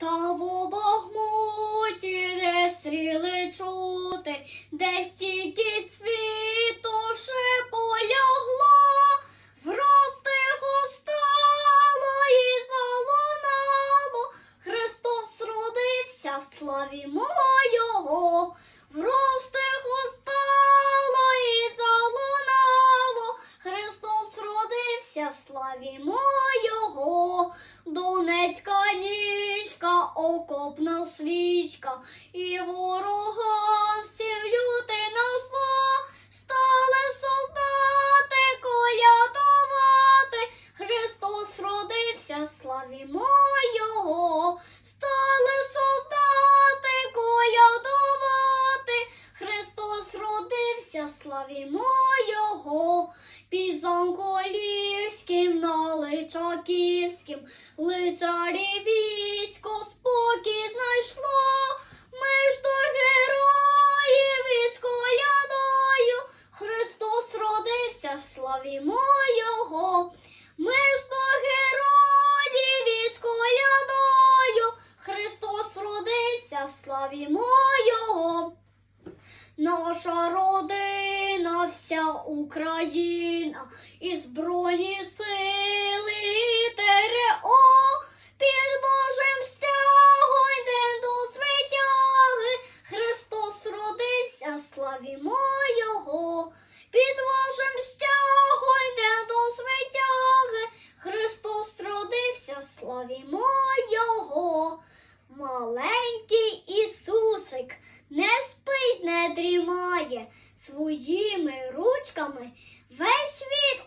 Та в Бахмуті, де стріли чути, де стільки цвіту ще полягло, враз тихо стало і залунало, Христос родився, славімо Його, враз тихо стало і залунало, Христос родився, славімо Його, окопна свічка, і ворогам всім люти на зло, стали солдати колядувати, Христос родився, славімо Його, стали солдати колядувати, Христос родився, славімо Його, пізом колівським, на личаківським, лицарі військо спокій ми ж до героїв із колядою, Христос родився, славімо Його, ми ж до героїв із колядою, Христос родився, славімо Його. Наша родина, вся Україна, і збройні сили родився, славімо Його. Під вашим стягом йде до святяги. Христос родився, славімо Його. Маленький Ісусик не спить, не дрімає, своїми ручками весь світ